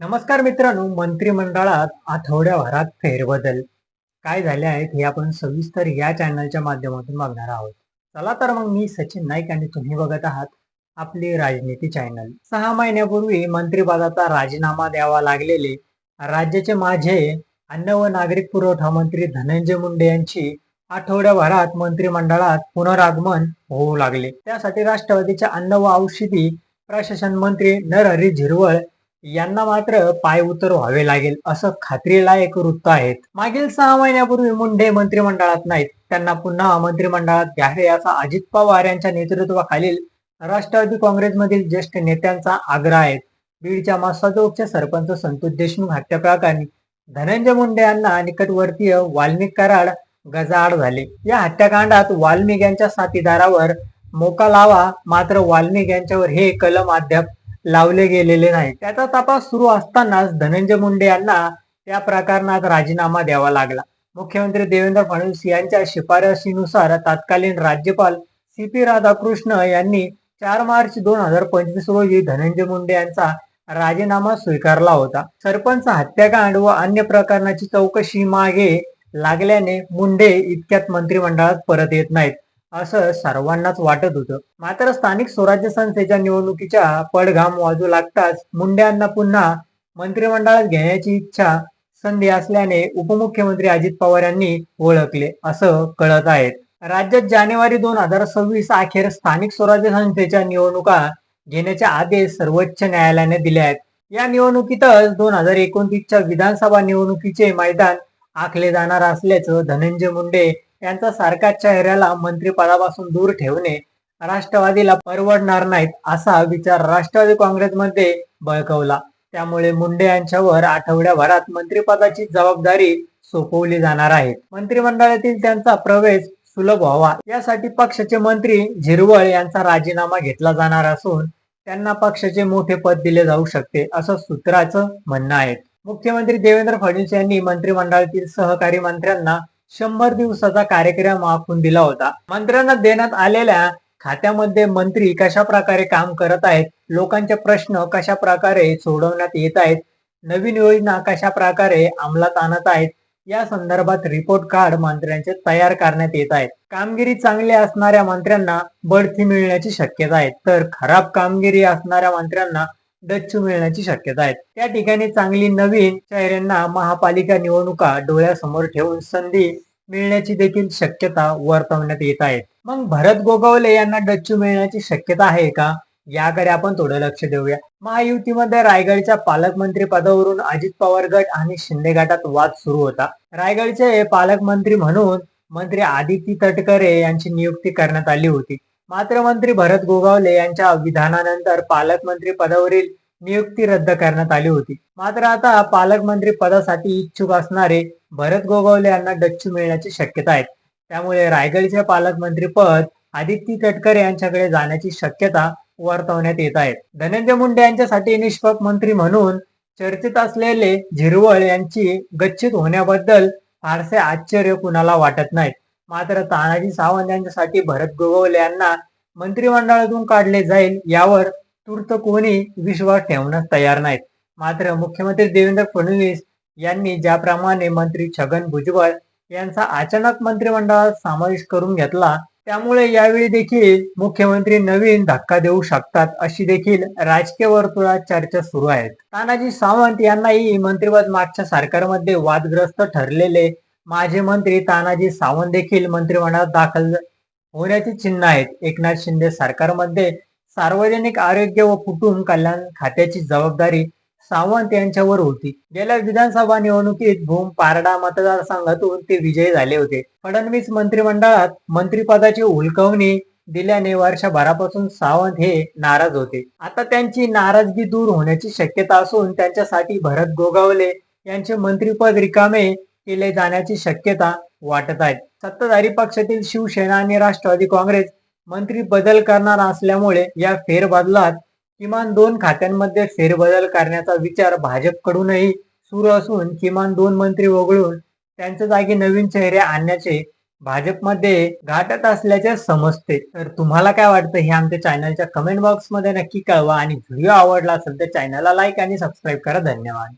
नमस्कार मित्रांनो मंत्रिमंडळात आठवड्याभरात फेरबदल काय झाले आहेत हे आपण सविस्तर या चॅनलच्या माध्यमातून बघणार आहोत. चला तर मग मी सचिन नाईक आणि तुम्ही बघत आहात आपली राजनीती चॅनल सहा महिन्यापूर्वी मंत्रिपदाचा राजीनामा द्यावा लागलेले राज्याचे माझे अन्न व नागरिक पुरवठा मंत्री धनंजय मुंडे यांची आठवड्याभरात मंत्रिमंडळात पुनरागमन होऊ लागले. त्यासाठी राष्ट्रवादीच्या अन्न व औषधी प्रशासन मंत्री नरहरी झिरवळ यांना मात्र पाय उतर व्हावे लागेल असं खात्रीलायक वृत्त आहेत. मागील सहा महिन्यापूर्वी मुंडे मंत्रिमंडळात नाहीत. त्यांना पुन्हा मंत्रिमंडळात घ्यावे असा अजित पवार यांच्या नेतृत्वाखालील राष्ट्रवादी काँग्रेसमधील ज्येष्ठ नेत्यांचा आग्रह आहे. बीडच्या मासाजोगच्या सरपंच संतोष देशमुख हत्या प्रकरणी धनंजय मुंडे यांना निकटवर्तीय वाल्मिक कराड गजाआड झाले. या हत्याकांडात वाल्मिक यांच्या साथीदारावर मोका लावा मात्र वाल्मिक यांच्यावर हे कलम अद्याप लावले गेलेले नाही. त्याचा तपास सुरू असतानाच धनंजय मुंडे यांना त्या प्रकरणात राजीनामा द्यावा लागला. मुख्यमंत्री देवेंद्र फडणवीस यांच्या शिफारशीनुसार तत्कालीन राज्यपाल सी पी राधाकृष्ण यांनी चार मार्च दोन हजार पंचवीस रोजी धनंजय मुंडे यांचा राजीनामा स्वीकारला होता. सरपंच हत्याकांड व अन्य प्रकरणाची चौकशी मागे लागल्याने मुंडे इतक्यात मंत्रिमंडळात परत येत नाहीत. असं सर्वांनाच वाटत होतं. मात्र स्थानिक स्वराज्य संस्थेच्या निवडणुकीच्या पडघाम वाजू लागताच मुंड्यांना पुन्हा मंत्रिमंडळात घेण्याची इच्छा संधी असल्याने उपमुख्यमंत्री अजित पवार यांनी ओळखले असं कळत आहेत राज्यात जानेवारी दोन हजार सव्वीस अखेर स्थानिक स्वराज्य संस्थेच्या निवडणुका घेण्याचे आदेश सर्वोच्च न्यायालयाने दिले आहेत. या निवडणुकीतच दोन हजार एकोणतीसच्या विधानसभा निवडणुकीचे मैदान आखले जाणार असल्याचं धनंजय मुंडे यांचा सारख्या चेहऱ्याला मंत्रिपदापासून दूर ठेवणे राष्ट्रवादीला परवडणार नाहीत असा विचार राष्ट्रवादी काँग्रेसमध्ये बळकवला. त्यामुळे मुंडे यांच्यावर आठवड्याभरात मंत्रिपदाची जबाबदारी सोपवली जाणार आहे. मंत्रिमंडळातील त्यांचा प्रवेश सुलभ व्हावा यासाठी पक्षाचे मंत्री झिरवळ यांचा राजीनामा घेतला जाणार असून त्यांना पक्षाचे मोठे पद दिले जाऊ शकते असं सूत्राचं म्हणणं आहे. मुख्यमंत्री देवेंद्र फडणवीस यांनी मंत्रिमंडळातील सहकारी मंत्र्यांना शंभर दिवसाचा कार्यक्रम आखून दिला होता. मंत्र्यांना देण्यात आलेल्या खात्यामध्ये मंत्री कशा प्रकारे काम करत आहेत लोकांचे प्रश्न कशा प्रकारे सोडवण्यात येत आहेत नवीन योजना कशा प्रकारे अंमलात आणत आहेत या संदर्भात रिपोर्ट कार्ड मंत्र्यांचे तयार करण्यात येत आहेत. कामगिरी चांगली असणाऱ्या मंत्र्यांना बढती मिळण्याची शक्यता आहे. तर खराब कामगिरी असणाऱ्या मंत्र्यांना डच्चू मिळण्याची शक्यता आहे. त्या ठिकाणी चांगली नवीन चेहऱ्यांना महापालिका निवडणुका डोळ्यासमोर ठेवून संधी मिळण्याची देखील शक्यता वर्तवण्यात येत आहे. मग भरत गोगावले यांना डच्चू मिळण्याची शक्यता आहे का? याकडे आपण थोडं लक्ष देऊया. महायुतीमध्ये रायगडच्या पालकमंत्री पदावरून अजित पवार गट आणि शिंदे गटात वाद सुरू होता. रायगडचे पालकमंत्री म्हणून मंत्री आदिती तटकरे यांची नियुक्ती करण्यात आली होती. मात्र मंत्री भरत गोगावले यांच्या विधानानंतर पालकमंत्री पदावरील नियुक्ती रद्द करण्यात आली होती. मात्र आता पालकमंत्री पदासाठी इच्छुक असणारे भरत गोगावले यांना डच्चू मिळण्याची शक्यता आहे. त्यामुळे रायगडचे पालकमंत्री पद आदित्य तटकरे यांच्याकडे जाण्याची शक्यता वर्तवण्यात येत आहे. धनंजय मुंडे यांच्यासाठी निष्पक्ष मंत्री म्हणून चर्चेत असलेले झिरवळ यांची गच्छित होण्याबद्दल फारसे आश्चर्य कुणाला वाटत नाहीत मात्र तानाजी सावंत यांच्यासाठी भरत गोगवले यांना मंत्रिमंडळातून काढले जाईल यावर तूर्त कोणी विश्वास ठेवण्यास तयार नाहीत. मात्र मुख्यमंत्री देवेंद्र फडणवीस यांनी ज्याप्रमाणे मंत्री छगन भुजबळ यांचा अचानक मंत्रिमंडळात समावेश करून घेतला त्यामुळे यावेळी देखील मुख्यमंत्री नवीन धक्का देऊ शकतात अशी देखील राजकीय वर्तुळात चर्चा सुरू आहेत. तानाजी सावंत यांनाही मंत्रिपद मागच्या सरकारमध्ये वादग्रस्त ठरलेले माजी मंत्री तानाजी सावंत देखील मंत्रिमंडळात दाखल होण्याची चिन्ह आहेत. एकनाथ शिंदे सरकारमध्ये सार्वजनिक आरोग्य व कुटुंब कल्याण खात्याची जबाबदारी सावंत यांच्यावर होती. गेल्या विधानसभा निवडणुकीत भूम पारडा मतदारसंघातून ते विजयी झाले होते. फडणवीस मंत्रिमंडळात मंत्रिपदाची उलकवणी दिल्याने वर्षभरापासून सावंत हे नाराज होते. आता त्यांची नाराजगी दूर होण्याची शक्यता असून त्यांच्यासाठी भरत गोगावले यांचे मंत्रिपद रिकामे केले जाण्याची शक्यता वाटत आहे. सत्ताधारी पक्षातील शिवसेना आणि राष्ट्रवादी काँग्रेस मंत्री बदल करणार असल्यामुळे या फेरबदलात किमान दोन खात्यांमध्ये फेरबदल करण्याचा विचार भाजपकडूनही सुरू असून किमान दोन मंत्री वगळून त्यांच्या जागी नवीन चेहरे आणण्याचे भाजपमध्ये गाठत असल्याचे समजते. तर तुम्हाला काय वाटतं? हे आमच्या चॅनलच्या कमेंट बॉक्समध्ये नक्की कळवा आणि व्हिडिओ आवडला असेल तर चॅनलला लाईक आणि सबस्क्राईब करा. धन्यवाद.